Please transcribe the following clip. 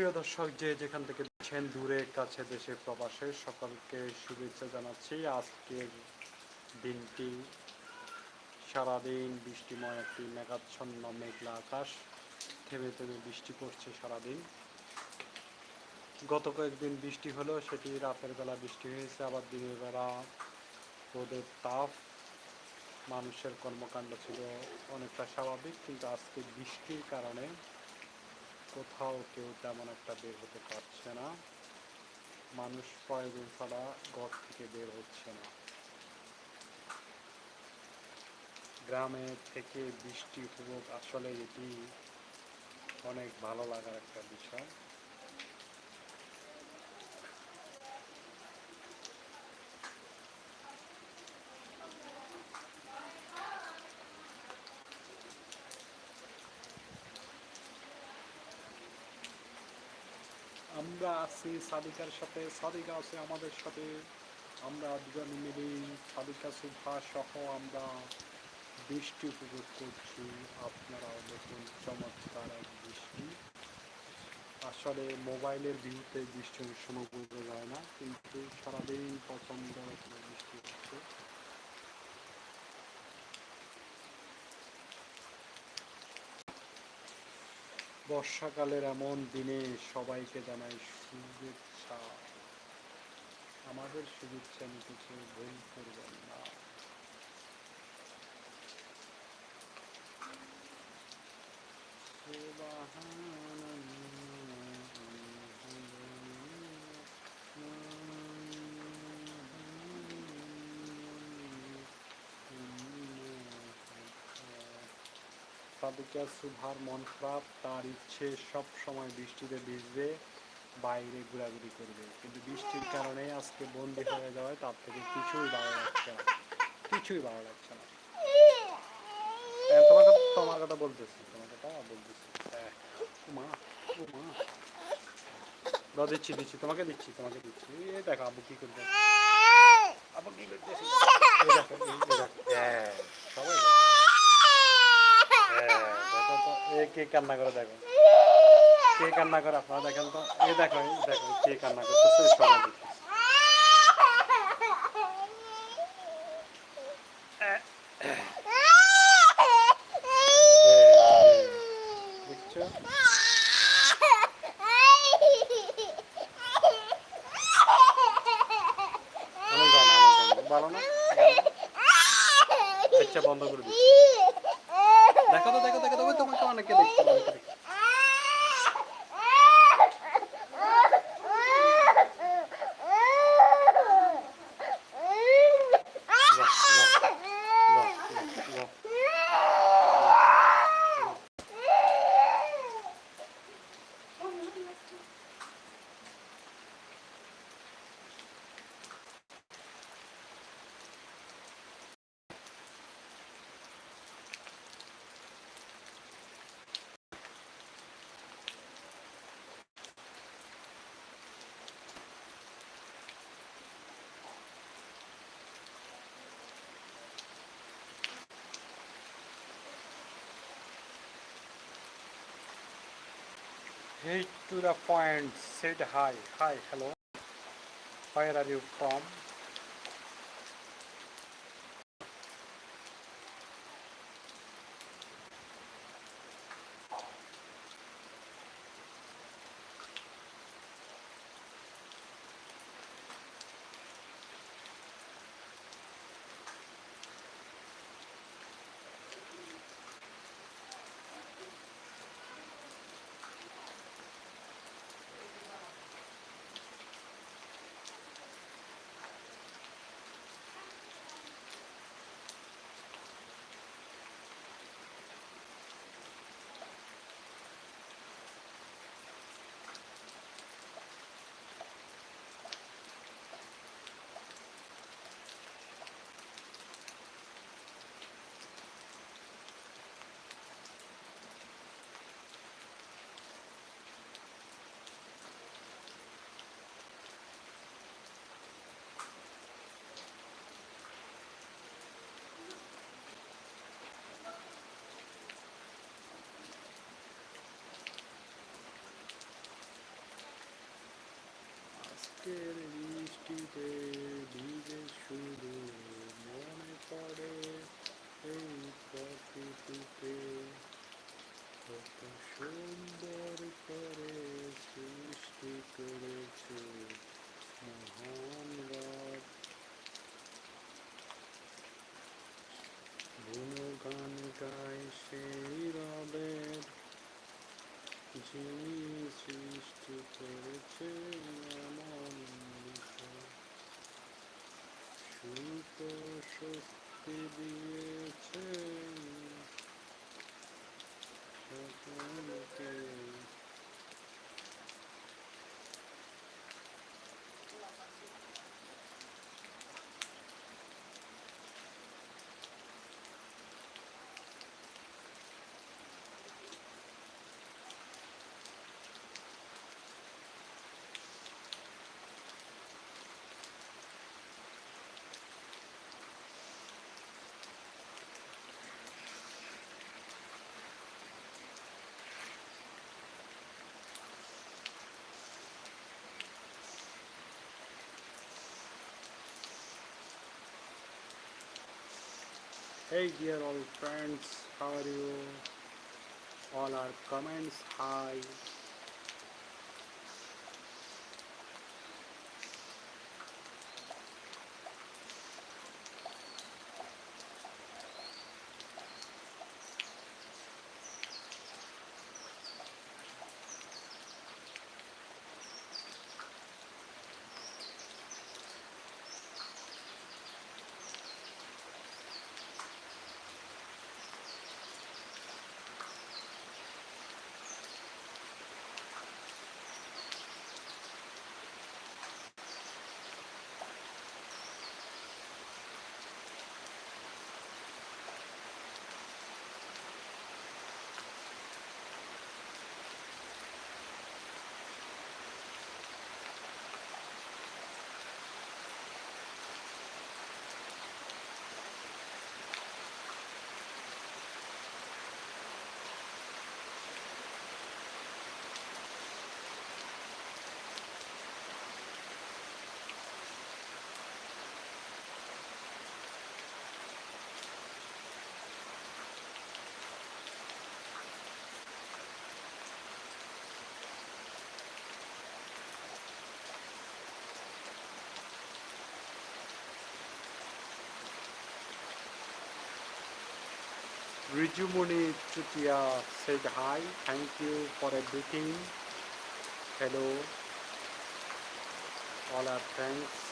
প্রিয় দর্শক, যে যেখান থেকে দেখছেন, দূরে, কাছে দেশে, প্রবাসে, সকলকে শুভেচ্ছা জানাচ্ছি। আজকের দিনটি সারাদিন বৃষ্টিময় একটি মেঘাচ্ছন্ন মেঘলা আকাশ। থেমে থেমে বৃষ্টি পড়ছে সারাদিন। গত কয়েকদিন বৃষ্টি হলো সেটি রাতের বেলা বৃষ্টি হয়েছে, আবার দিনের বেলা রোদের তাপ। মানুষের কর্মকাণ্ড ছিল অনেকটা স্বাভাবিক, কিন্তু আজকে বৃষ্টির কারণে কোথাও কেউ তেমন একটা বের হতে পারছে না। মানুষ প্রয়োজন ছাড়া ঘর থেকে বের হচ্ছে না। গ্রামে থেকে বৃষ্টি উপভোগ আসলে এটি অনেক ভালো লাগার একটা বিষয়। আমরা আছি সাদিকার সাথে। সাদিকা আছে আমাদের সাথে। আমরা দুজনে মিলে সাদিকা সুভা সহ আমরা বৃষ্টি উপভোগ করছি। আপনারা দেখুন চমৎকার এক বৃষ্টি। আসলে মোবাইলের ভিউতে বৃষ্টি সময় বোঝা যায় না, কিন্তু সারাদিন প্রচণ্ড বৃষ্টি হচ্ছে। বর্ষাকালের এমন দিনে সবাইকে জানাই শুভেচ্ছা। আমাদের শুভেচ্ছা নিতে কেউ ভুল করবেন না। সাদিকা সুভার মন খারাপ, তার ইচ্ছে সব সময় বৃষ্টিতে ভিজবে, বাইরে ঘোরাঘুরি করবে। কিন্তু বৃষ্টির কারণে আজকে বন্দি হয়ে যাওয়ায় তার থেকে কিছুই ভালো লাগছে না। কিছুই ভালো লাগছে না। তোমার কথা তোমার কথা বলতেছি, তোমার কথা বলতেছি। মা মা। দাও, দিচ্ছি দিচ্ছি, তোমাকে দিচ্ছি তোমাকে দিচ্ছি। এই দেখো আবু কি করবে আবু কি করতেছি সবাই দেখো। হ্যাঁ দেখো তো এ কে কান্না করে দেখো? কে কান্না করে? আপনারা দেখেন তো। এই দেখো দেখো, কে কান্না করতেছে, সবাই আচ্ছা বন্ধ করে দিচ্ছি। দেখো তো, দেখো Hey to the point, said hi, hi, hello. Where are you from? আজকের বৃষ্টিতে ভিজে শুধু মনে পড়ে এই প্রকৃতিতে কত সুন্দর করে সৃষ্টি করেছে মহান রব গুণগান গায় সেই যিনি সৃষ্টি করেছে এমন বিষয় সুখ শক্তি দিয়েছে সকলকে Hey dear old friends, how are you? All our comments, hi. Rijumuni Chutia said hi, thank you for everything. Hello, all our friends.